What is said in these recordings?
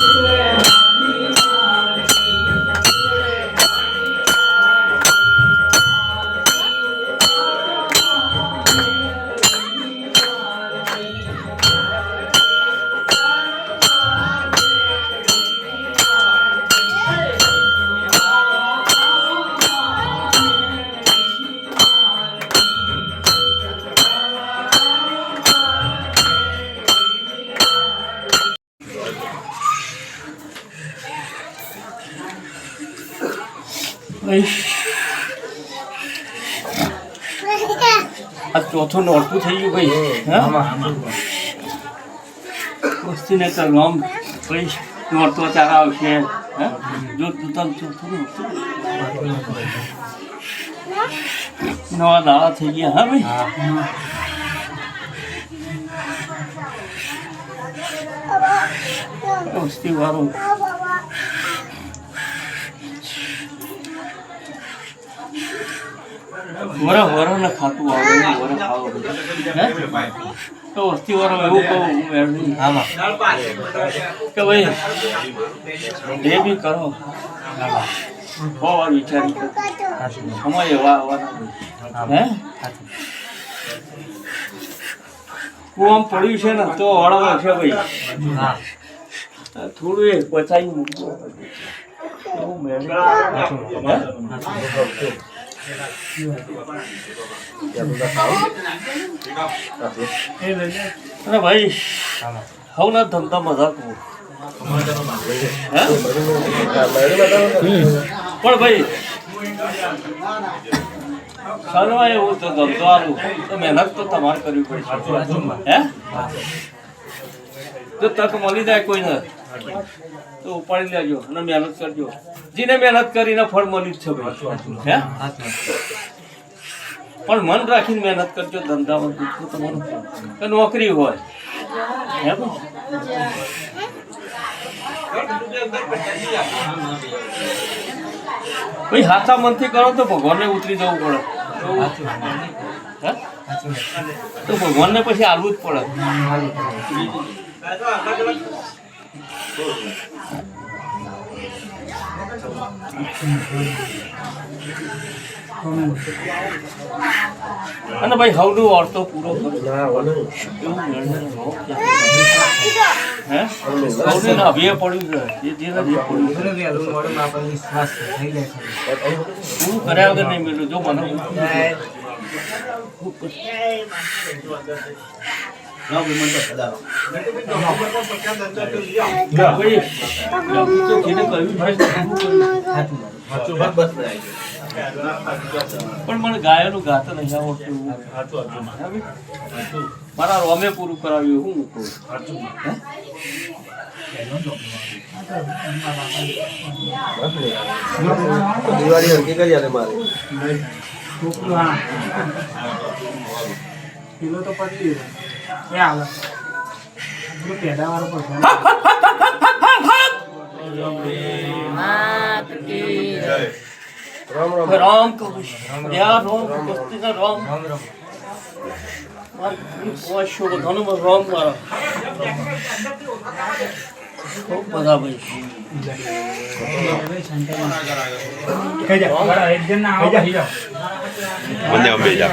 Yeah. આ ચોથું નોરતું થઈ ગયું ભાઈ હા વસ્તીને તો નામ ભાઈ નોરતો ચાર આવશે હા જો તું તમ ચોથું નોરતું નવા દાડા થઈ ગયા હા ભાઈ વસ્તી વાળું વર વર ને ખાતું આવે વર ખાવું હે? તો વસ્તી વાળો એવું કહું હું મેળવી કે ભાઈ જે બી કરો. બહુ વાર વિચારી. સમય એવા આવવાના હે? હું આમ પડ્યું છે ને તો હળવા છે ભાઈ. થોડું એ પચાવી મૂકવું એવું મેળવી હે. અરે ભાઈ હવના ધંધા મજાક પણ ભાઈ સર્વા એવું તો ધંધો હારું તો મહેનત તો તમારે કરવી પડશે. હે? જો તક મળી જાય કોઈને તો ઉપાડી લેજો અને મહેનત કરજો. જેને મહેનત કરીને ફળ મળી જ છે હે? પણ મન રાખીને મહેનત કરજો ધંધામાં દુઃખ તમારું કે નોકરી હોય. હે ભાઈ હાથા મનથી કરો તો ભગવાનને ઉતરી જવું પડે? તો ભગવાનને પછી આવવું જ પડે. અને ભાઈ હવડું ઓરતો પૂરો કરો. એવું નિર્ણય લો કે હે? હવને ના અભિય પડ્યું છે. જે જે ના જે પડ્યું છે. પૂરું કર્યા વગર નહીં મળ્યું જો મને પૂરું કર્યું. પણ મને ગાયનું ગાતા નહીં આવડતું મારા રોમે પૂરું કરાવ્યું હું મૂકું હે? દિવાળી હલકી કરી આલે મારે કિલો તો પતી એ આવે પેડા વાળો પડશે રામ રામ. રામ કહું યા રામ વસ્તીના રામ. મારી બધાનો રામ મારો. ખૂબ બધા ભાઈ એક જણ ના આવે બંને અંબે જા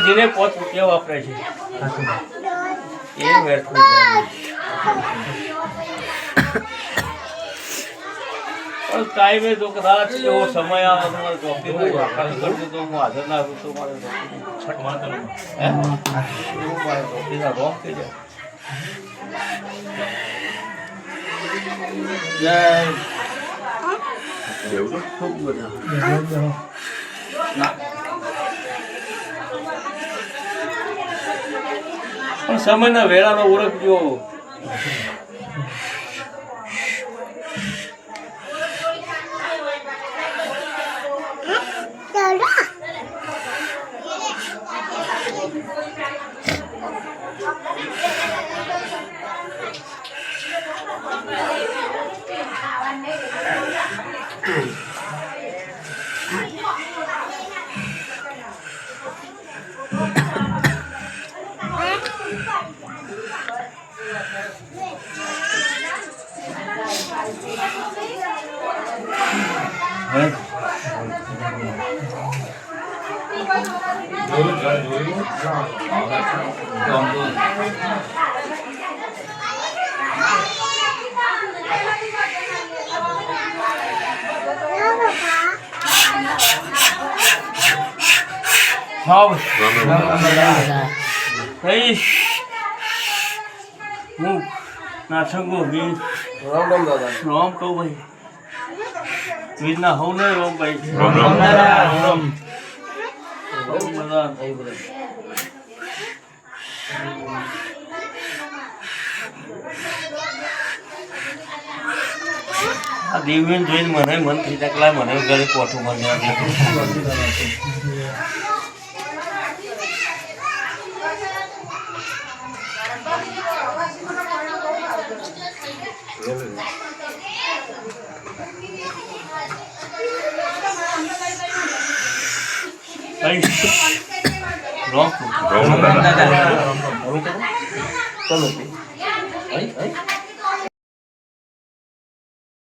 જેને પાંચ રૂપિયા વાપરાય છે એ વ્યર્થ પણ ટાઈમે જો કદાચ એવો સમય આવે તો મારે ચોકીનો વાપસ કરજો તો હું હાજર ના રહું તો મારે? એવું મારે ચોકીના રોક થઈ જાય જય દે એવું ખૂબ બધા પણ સમયના વેળાનો ઓળખજો હે હા ભાઈ હું નાથંગો વીર રામ રામ દાદા રામ કહું ભાઈ વીરના હવ ને રામ ભાઈ. રોમ રોમ. રામ રામ. બધા. આ દેવીને જોઈને મને મન થઈ જાય મને ઘરે કોઠું મને રામ રાઈટ રોંગ રોંગ